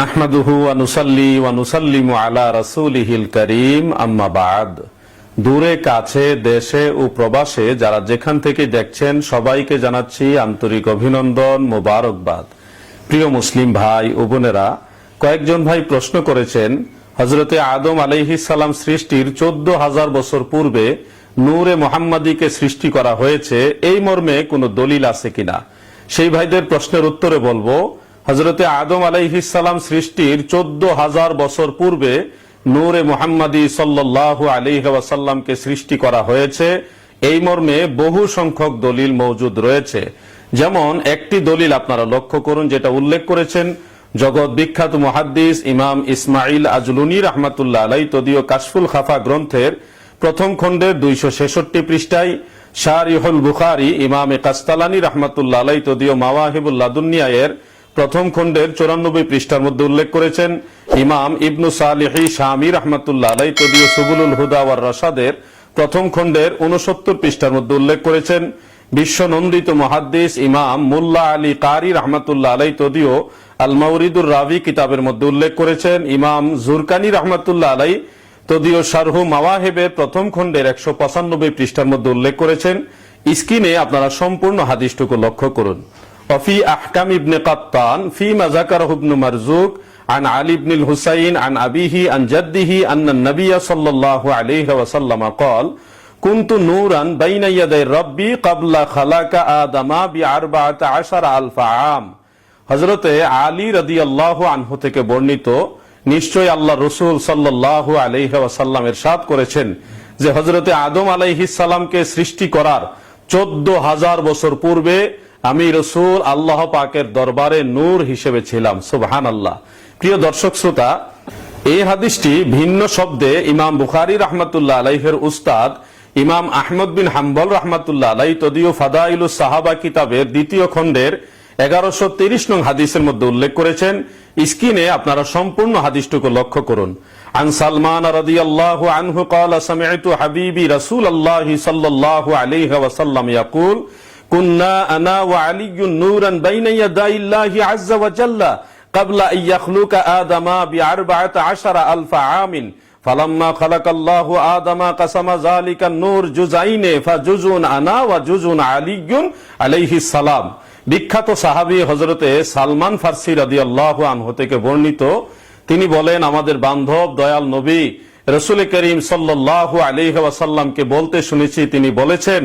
নাহমাদুহু ওয়ানুসাল্লি ওয়ানুসাল্লিমু আলা রাসূলিহিল করিম। আম্মা দূরে, কাছে, দেশে ও প্রবাসে যারা যেখান থেকে দেখছেন, সবাইকে জানাচ্ছি আন্তরিক অভিনন্দন, মোবারকবাদ। প্রিয় মুসলিম ভাই ও বোনেরা, কয়েকজন ভাই প্রশ্ন করেছেন হজরতে আদম সালাম সৃষ্টির চোদ্দ হাজার বছর পূর্বে নূরে মোহাম্মদীকে সৃষ্টি করা হয়েছে, এই মর্মে কোনো দলিল আছে কিনা? সেই ভাইদের প্রশ্নের উত্তরে বলব হজরতে আদম আলাইহিসাল্লাম সৃষ্টির চোদ্দ হাজার বছর পূর্বে নূরে মোহাম্মদী সাল্লাহ আলিহাসাল্লামকে সৃষ্টি করা হয়েছে। এই মর্মে বহু সংখ্যক দলিল মৌজুদ রয়েছে। যেমন, একটি দলিল আপনারা লক্ষ্য করুন, যেটা উল্লেখ করেছেন, জগৎ বিখ্যাত মুহাদ্দিস ইমাম ইসমাইল আজলুনি রহমাতুল্লাহ আলাই তদীয় কাশফুল খাফা গ্রন্থের প্রথম খণ্ডের দুইশো ছেষট্টি পৃষ্ঠায় শাহ ইহুল বুখারি ইমামে কাস্তালানি রহমাতুল্লাহ আলাই তদীয় মাওয়াহিবুল্লাহ দুনিয়ায়ের প্রথম খণ্ডের চৌরানব্বই পৃষ্ঠার মধ্যে উল্লেখ করেছেন ইমাম ইবনু সালিহি শামী রহমাতুল্লাহ আলাই তদীয় সুবুলুল হুদা ওয়ার রসাদের প্রথম খণ্ডের উনসত্তর পৃষ্ঠার মধ্যে উল্লেখ করেছেন। বিশ্ব নন্দিত মহাদ্দেশ ইমাম মুল্লা আলী কারি রহমাতুল্লাহ আলাই তদীয় আল মাউরিদুর রাভি কিতাবের মধ্যে উল্লেখ করেছেন। ইমাম জুরকানি রহমাতুল্লাহ আলাই তদীয় শারহু মাওয়াহেবের প্রথম খণ্ডের একশো পঁচানব্বই পৃষ্ঠার মধ্যে উল্লেখ করেছেন। স্ক্রিনে আপনারা সম্পূর্ণ হাদিসটুকু লক্ষ্য করুন। وفي أحكام ابن قطان فيما ذكره ابن مرزوق عن علي بن الحسين عن أبيه عن جده أن النبي صلى الله عليه وسلم قال كنت نورا بين يدي ربي قبل خلق آدم بأربعة عشر ألف عام হজরতে আলী রদি আল্লাহ আনহু থেকে বর্ণিত নিশ্চয় আল্লাহ রসুল সাল্লাহ আলহি ওয়াসাল্লাম সাদ করেছেন যে হজরতে আদম আলাইহিস সালামকে সৃষ্টি করার চোদ্দ হাজার বছর পূর্বে আমি রসুল আল্লাহ পাকের দরবারে নূর হিসেবে ছিলাম সুবহান আল্লাহ প্রিয় দর্শক শ্রোতা এই হাদিসটি ভিন্ন শব্দে ইমাম বুখারি রহমতুল্লাহ আলাইহের উস্তাদ ইমাম আহমদ বিন হাম্বল রহমতুল্লাহ আলাই তদীয় ফাদাইলু সাহাবা কিতাবের দ্বিতীয় খণ্ডের এগারোশো তিরিশ নং হাদিসের মধ্যে উল্লেখ করেছেন স্ক্রিনে আপনারা সম্পূর্ণ হাদিসটুকু লক্ষ্য করুন عن سلمان رضي الله عنه قال سمعت حبيبي رسول الله صلى الله عليه وسلم يقول كنا أنا وعلي نورا بين يدي الله عز وجل قبل أن يخلق آدم بأربعة عشر ألف عام فلما خلق الله آدم قسم ذلك النور جزئين فجزء أنا وجزء علي عليه السلام বিখ্যাত সাহাবী হজরতে সালমান ফার্সি রাদি আল্লাহ আনহু থেকে বর্ণিত তিনি বলেন আমাদের বান্ধব দয়াল নবী রসুল করিম সাল্লাহ আলহ ওয়াসাল্লামকে বলতে শুনেছি তিনি বলেছেন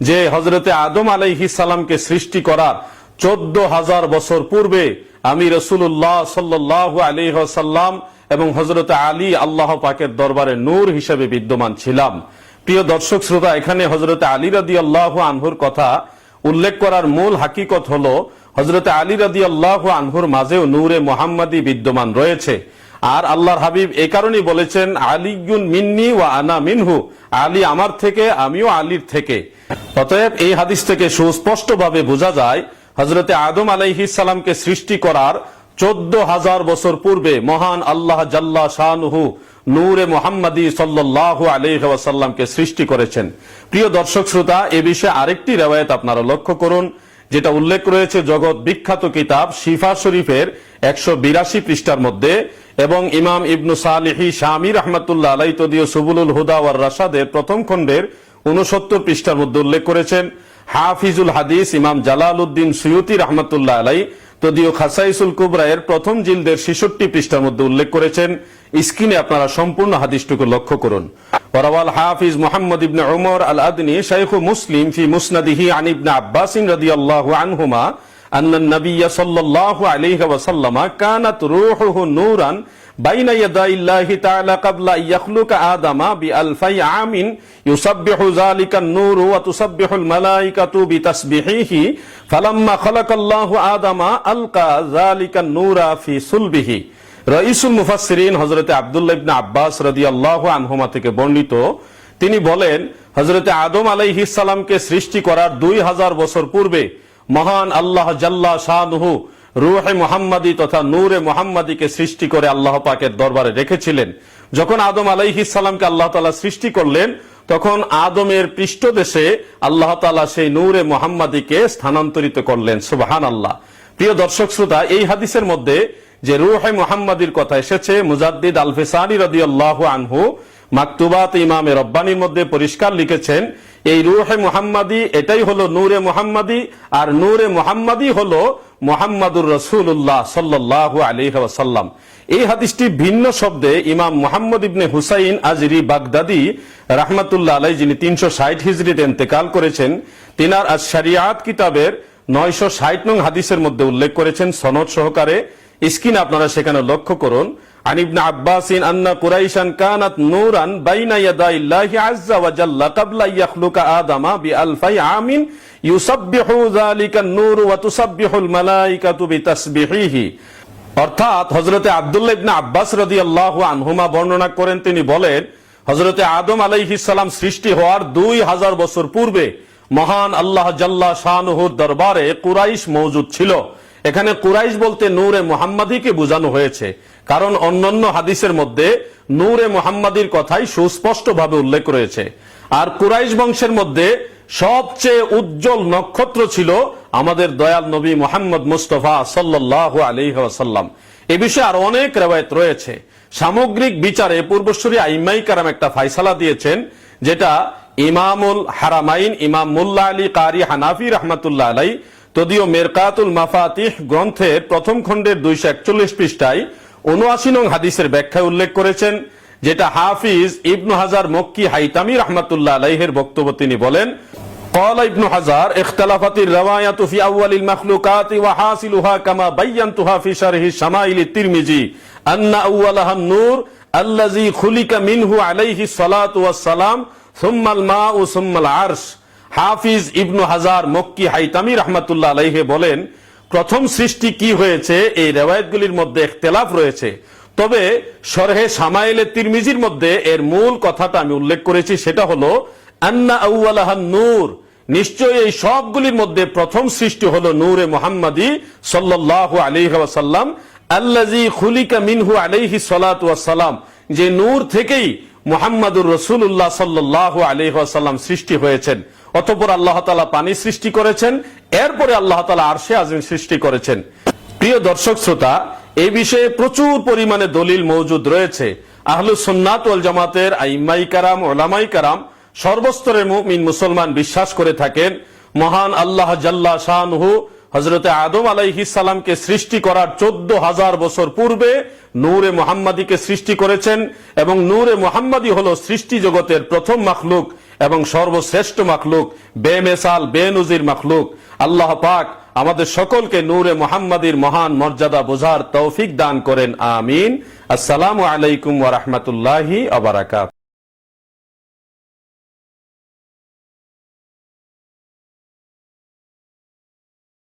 যে হজরতে আদম আলাইহি সালামকে সৃষ্টি করার চোদ্দ হাজার বছর পূর্বে আমি রসুল্লাহ সাল্লাহ আলী সাল্লাম এবং হজরত আলী আল্লাহ পাকের দরবারে নূর হিসেবে বিদ্যমান ছিলাম। প্রিয় দর্শক শ্রোতা, এখানে হজরত আলী রাদি আল্লাহ আনহুর কথা উল্লেখ করার মূল হাকিকত হল হজরত আলী রাদি আল্লাহ আনহুর মাঝেও নূরে মোহাম্মদী বিদ্যমান রয়েছে। আর আল্লাহর হাবিব এ কারণেই বলেছেন আলিগুন মিন্নি ওয়া আনা মিনহু। আলী আমার থেকে, আমিও আলীর থেকে। অতএব এই হাদিস থেকে সুস্পষ্টভাবে বোঝা যায় হজরতে আদম আলাইহিসালামকে সৃষ্টি করার চোদ্দ হাজার বছর পূর্বে মহান আল্লাহ জাল্লা শাহনুহু নূরে মোহাম্মদী সাল্লাহ আলহাসাল্লামকে সৃষ্টি করেছেন। প্রিয় দর্শক শ্রোতা, এ বিষয়ে আরেকটি রেওয়ায়ত আপনারা লক্ষ্য করুন, যেটা উল্লেখ রয়েছে জগৎ বিখ্যাত কিতাব শিফা শরীফের একশো বিরাশি পৃষ্ঠার মধ্যে এবং ইমাম ইবনু সালিহি শামী রহমতুল্লাহ আলাই তদীয় সুবুলুল হুদা ওয়ার রাসাদের প্রথম খণ্ডের উনসত্তর পৃষ্ঠার মধ্যে উল্লেখ করেছেন, হাফিজুল হাদিস ইমাম জালাল উদ্দিন সৈয়তি রহমতুল্লাহ আলাই তদীয় খাসাইসুল কুবরায়ের প্রথম জিলদের ছেষট্টি পৃষ্ঠার মধ্যে উল্লেখ করেছেন। স্ক্রিনে আপনারা সম্পূর্ণ হাদিসটুকু লক্ষ্য করুন। পরাওয়াল হাফিজ মোহাম্মদ ইবনে ওমর আল আদনি মুসলিম ফি মুসনাদিহি আন ইবনে আব্বাসিন রাদিয়াল্লাহু আনহুমা أن النبي صلى الله عليه وسلم كانت روحه نورا بين يدي الله تعالى قبل أن يخلق آدم بألفي عام يسبح ذلك النور وتسبح الملائكة بتسبيحه فلما خلق الله آدم ألقى ذلك النور في صلبه রইসুল মুফাসসিরিন হযরতে আব্দুল্লাহ ইবনে আব্বাস রাদিয়াল্লাহু আনহুমা থেকে বর্ণিত তিনি বলেন হযরতে আদম আলাইহিস সালামকে সৃষ্টি করার দুই হাজার বছর পূর্বে মহান আল্লাহ জাল্লা শাহনুহু রুহে মোহাম্মদী তথা নূরে মোহাম্মদীকে সৃষ্টি করে আল্লাহ পাকের দরবারে রেখেছিলেন। যখন আদম আলাইহিস সালামকে আল্লাহ তালা সৃষ্টি করলেন, তখন আদমের পৃষ্ঠদেশে আল্লাহ তালা সেই নূরে মোহাম্মদীকে স্থানান্তরিত করলেন। সুবাহান আল্লাহ প্রিয় দর্শক শ্রোতা, এই হাদিসের মধ্যে যে রুহে মুহাম্মাদির কথা এসেছে, মুজাদ্দিদ আল ফিসানি রাদিয়াল্লাহু আনহু মাকতুবাত ইমামে রব্বানির মধ্যে পরিষ্কার লিখেছেন এই রুহে মুহাম্মাদি এটাই হলো নূরে মুহাম্মাদি, আর নূরে মুহাম্মাদি হলো মুহাম্মাদুর রসুল্লাহ সাল্লাহ আলাইহি ওয়াসাল্লাম। এই হাদিসটি ভিন্ন শব্দে ইমাম মুহাম্মদ ইবনে হুসাইন আজরি বাগদাদি রাহমাতুল্লাহ আলাই যিনি তিনশো ষাট হিজরিতে ইন্তেকাল করেছেন, তিনার আজ শরিয়াত কিতাবের নয়শো ষাট নং হাদিসের মধ্যে উল্লেখ করেছেন সনদ সহকারে। স্ক্রিন আপনারা সেখানে লক্ষ্য করুন। عن ابن عباس أن قريشا كانت نورا بين يدي الله عز وجل قبل أن يخلق آدم بألفي عام يسبح ذلك النور وتسبح الملائكة بتسبيحه অর্থাৎ হজরতে আব্দুল্লাহ ইবনে আব্বাস রাদিয়াল্লাহু আনহুমা বর্ণনা করেন তিনি বলেন হজরতে আদম আলাইহিস সালাম সৃষ্টি হওয়ার দুই হাজার বছর পূর্বে মহান আল্লাহ জাল্লা শাহনুহুর দরবারে কুরাইশ মৌজুদ ছিল এখানে কুরাইশ বলতে নূরে মোহাম্মদীকে বোঝানো হয়েছে। কারণ অন্যান্য হাদিসের মধ্যে নূরে মোহাম্মদীর কথাই সুস্পষ্টভাবে উল্লেখ রয়েছে। আর কুরাইশ বংশের মধ্যে সবচেয়ে উজ্জ্বল নক্ষত্র ছিল আমাদের দয়াল নবী মোহাম্মদ মুস্তফা সাল্লাহ আলিহাসাল্লাম এ বিষয়ে আর অনেক রেওয়ায়ত রয়েছে। সামগ্রিক বিচারে পূর্বশ্বরী আইমাই কারাম একটা ফাইসালা দিয়েছেন, যেটা ইমামুল হারামাইন, ইমাম মুল্লা আলী কারি হানাফি রহমতুল্লাহ আলাই তদীয় মেরকাতুল মাফাতিহ গ্রন্থের প্রথম খণ্ডের দুইশো একচল্লিশ পৃষ্ঠায় উনআশি নং হাদিসের ব্যাখ্যায় উল্লেখ করেছেন যেটা হাফিজ ইবনু হাজার মক্কি হাইতামি রহমতুল্লাহ আলাইহের বক্তব্য তিনি বলেন قال ابن حجر اختلفت الرواية في أول المخلوقات وحاصلها كما بينتها في شرح الشمائل الترمذي أن أولها النور الذي خلق منه عليه الصلاة والسلام ثم الماء ثم العرش হাফিজ ইবনু হাজার মক্কি হাইতামি রহমতুল্লাহ আলাইহে বলেন, প্রথম সৃষ্টি কি হয়েছে? এই রেওয়ায়তগুলির মধ্যে ইখতলাফ রয়েছে। তবে সরহে সামাইলে তিরমিজির মধ্যে এর মূল কথাটা আমি উল্লেখ করেছি, সেটা হলো, আন্না আউ্লাহান নূর। নিশ্চয়ই এই সবগুলির মধ্যে প্রথম সৃষ্টি হলো নূরে মোহাম্মদী সাল্লাহ আলাইহি ওয়াসাল্লাম আল্লাজি খুলিকা মিনহু আলাইহি সালাতু ওয়াসালাম যে নূর থেকেই মুহাম্মাদুর রসুল্লাহ সাল্লাহ আলাইহি ওয়াসাল্লাম সৃষ্টি হয়েছেন। অতঃপর আল্লাহ তালা পানি সৃষ্টি করেছেন, এরপরে আল্লাহ তালা আরশে আজিম সৃষ্টি করেছেন। প্রিয় দর্শক শ্রোতা এই বিষয়ে প্রচুর পরিমাণে দলিল মৌজুদ রয়েছে। আহলু সুন্নাত ওয়াল জামাতের আইমাই কারাম ওলামাই কারাম, সর্বস্তরের মুমিন মুসলমান বিশ্বাস করে থাকেন। মহান আল্লাহ জাল্লা শাহনহু হজরতে আদম সালামকে সৃষ্টি করার চোদ্দ হাজার বছর পূর্বে নূরে মোহাম্মদীকে সৃষ্টি করেছেন এবং নূরে মোহাম্মদী হল সৃষ্টি জগতের প্রথম মাখলুক এবং সর্বশ্রেষ্ঠ মাখলুক, বেমেসাল, বেনজির মাখলুক। আল্লাহ পাক আমাদের সকলকে নূরে মোহাম্মদীর মহান মর্যাদা বোঝার তৌফিক দান করেন, আমিন। আসসালামু আলাইকুম ওয়া আবার ওয়া বারাকাতুহু